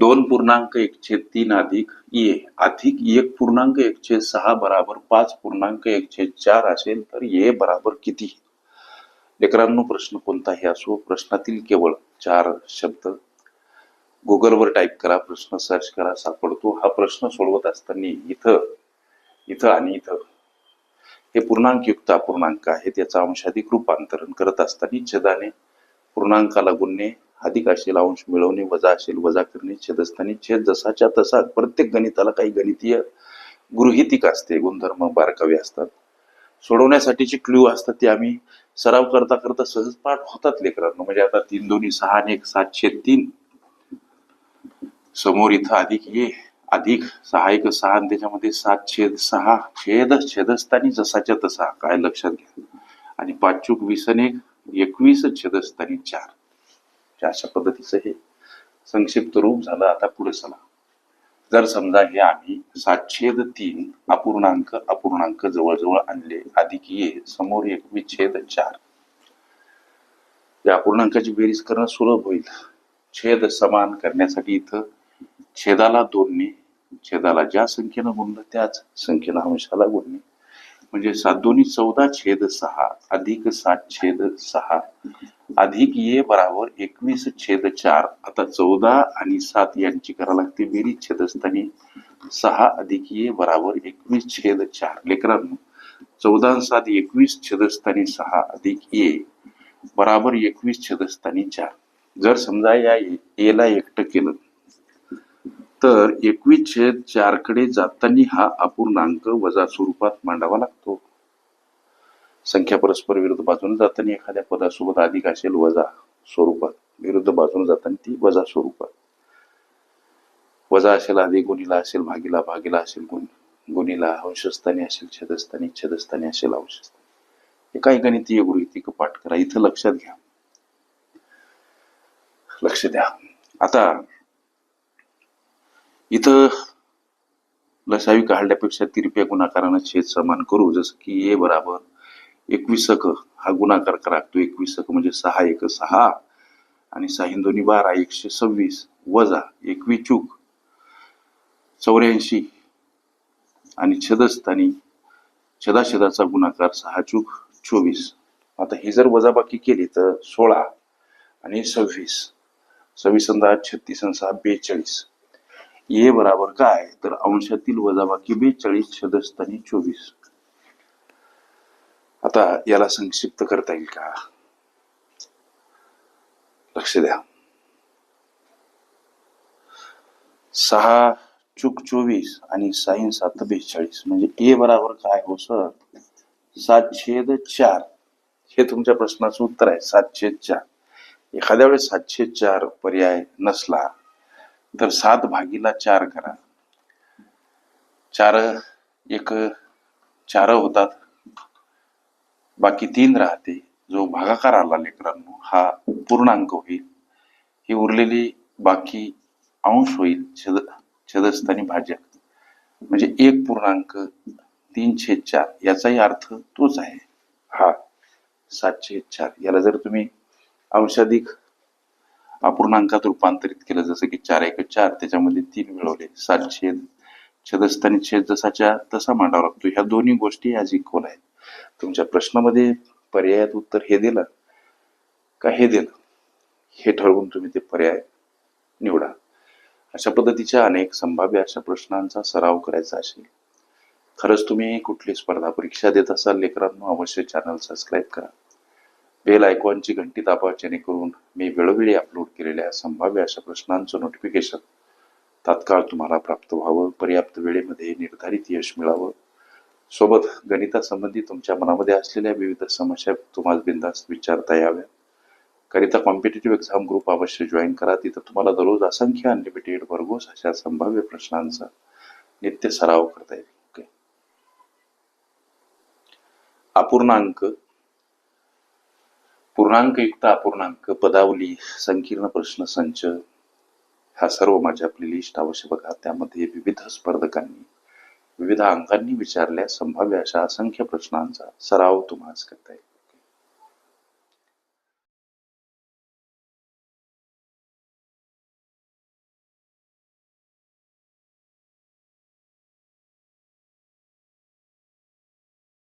दोन पूर्णांक एकशे तीन अधिक ए अधिक एक पूर्णांक एकशे सहा बराबर पाच पूर्णांक एकशे चार असेल तर ए बराबर किती? लेकरांनो प्रश्न कोणताही असो प्रश्नातील केवळ चार शब्द. गुगलवर टाईप करा प्रश्न सर्च करा सापडतो. हा प्रश्न सोडवत असताना इथं इथं आणि इथं. हे पूर्णांक युक्त अपूर्णांक आहे त्याचं अंशाधिक रूपांतरण करत असताना छेदाने पूर्णांकाला गुणणे अधिक असेल अंश मिळवणे वजा असेल वजा करणे छेदस्थानी छेद जसाच्या तसा प्रत्येक गणिताला काही गणितीय गृहितिक असते गुणधर्म बारकावे असतात. सोडवण्यासाठीचे क्ल्यू असतात ते आम्ही सराव करता करता सहज पाठ होतात लेकरांना. म्हणजे आता तीन दोन्ही सहा आणि एक सातशे तीन. समोर इथं अधिक ये अधिक सहा एक सहा आणि त्याच्यामध्ये सात छेद सहा छेद छेदस्थानी जसाच्या तसा. काय लक्षात घ्या. आणि पाच चूक वीस आणि एक एकवीस छेदस्थानी चार. म्हणजे अशा पद्धतीचं हे संक्षिप्त रूप झालं आता पुढे चला. जर समजा हे आम्ही सातछेद तीन अपूर्णांक अपूर्णांक जवळजवळ आणले अधिक ये समोर एक विच्छेद चार. या अपूर्णांकाची बेरीज करणं सुलभ होईल. छेद समान करण्यासाठी इथं छेदाला दोनने छेदाला ज्या संख्येनं गुणलं त्याच संख्येनं अंशाला गुणणे म्हणजे सात दोन्ही चौदा छेद सहा अधिक सात छेद सहा अधिक ये बराबर एकवीस छेद चार. आता चौदा आणि सात यांची करा लागते बेरीज छेदस्थानी. सहा अधिक ये बराबर एकवीस छेद चार. लेकरांनो चौदा सात एकवीस छेदस्थानी सहा अधिक ए बराबर एकवीस छेदस्थानी चार. जर समजा या ए ला एकटं केलं तर एकवीस छेद चारकडे जाताना हा अपूर्णांक वजा स्वरूपात मांडावा लागतो. संख्या परस्पर विरुद्ध बाजूने जाताना एखाद्या पदासोबत अधिक असेल वजा स्वरूपात. विरुद्ध बाजूने जाताना ती वजा स्वरूपात. वजा असेल अधिक गुणीला असेल भागीला भागीला असेल गुण गुणीला अंशस्थानी असेल छेदस्थानी छेदस्थानी असेल अंशस्थानी. हे काही गणितीय गृहितिक पाठ करा. इथं लक्षात घ्या. लक्ष द्या. आता इथं लसावी काढल्यापेक्षा तिरप्या गुणाकारानं छेद समान करू. जसं की ए बराबर एकवीसक हा गुणाकार करा. तो एकवीसक म्हणजे सहा एक सहा. आणि सहा दोन्ही बारा एकशे सव्वीस. वजा एकवीस चूक चौऱ्याऐंशी. आणि छेदस्थानी छेदाछेदाचा गुणाकार सहा चूक चोवीस. आता ही जर वजाबाकी केली तर सोळा आणि सव्वीस. सव्वीस अंदाज छत्तीस आणि सहा बेचाळीस. ए बराबर काय तर अंशातील वजाबाकी बेचाळीस छदस्थानी चोवीस. आता याला संक्षिप्त करता येईल का? लक्ष द्या. सहा चूक चोवीस आणि साईन सात बेचाळीस. म्हणजे ए बराबर काय हो सर? सात छेद चार. हे तुमच्या प्रश्नाचं उत्तर आहे सात छेद चार. एखाद्या वेळेस सातशे चार पर्याय नसला तर सात भागीला चार करा. चार एक चार होतात. बाकी तीन राहते. जो भागाकार आला लेकरांनो हा पूर्णांक होईल. ही उरलेली बाकी अंश होईल छेद छेदस्थानी भाजक. म्हणजे एक पूर्णांक तीन छेद चार याचाही अर्थ तोच आहे. हा सातशे चार. याला जर तुम्ही अंशाधिक अपूर्णांकात रूपांतरित केलं. जसं की चार एक चार त्याच्यामध्ये तीन मिळवले. सात छेद छेदस्थानी छेद जसाच्या तसा मांडावा लागतो ह्या दोन्ही गोष्टी आज इक्वल आहेत. तुमच्या प्रश्नामध्ये पर्यायात उत्तर हे दिलं का हे दिलं? हे ठरवून तुम्ही ते पर्याय निवडा. अशा पद्धतीच्या अनेक संभाव्य अशा प्रश्नांचा सराव करायचा असेल. खरंच तुम्ही कुठली स्पर्धा परीक्षा देत असाल लेकरांनो अवश्य चॅनल सबस्क्राईब करा. बेल आयकॉनची घंटी दाबा जेणेकरून मी वेळोवेळी अपलोड केलेल्या संभाव्य अशा प्रश्नांचं नोटिफिकेशन तात्काळ तुम्हाला प्राप्त व्हावं पर्याप्त वेळेमध्ये निर्धारित यश मिळावं. सोबत गणितासंबंधी तुमच्या मनामध्ये असलेल्या विविध समस्या तुम्हाला बिंदास विचारता याव्या करिता कॉम्पिटेटिव्ह एक्झाम ग्रुप अवश्य जॉईन करा. तिथं तुम्हाला दररोज असंख्य अनलिमिटेड वर्गोस अशा संभाव्य प्रश्नांचा नित्य सराव करता येईल. अपूर्णांक पूर्णांकयुक्त अपूर्णांक पदावली संकीर्ण प्रश्न संच हा सर्व माझ्या प्लेलिस्ट अवश्य बघा. त्यामध्ये विविध स्पर्धकांनी विविध अंकांनी विचारल्या संभाव्य अशा असंख्य प्रश्नांचा सराव तुम्हाला करता येईल.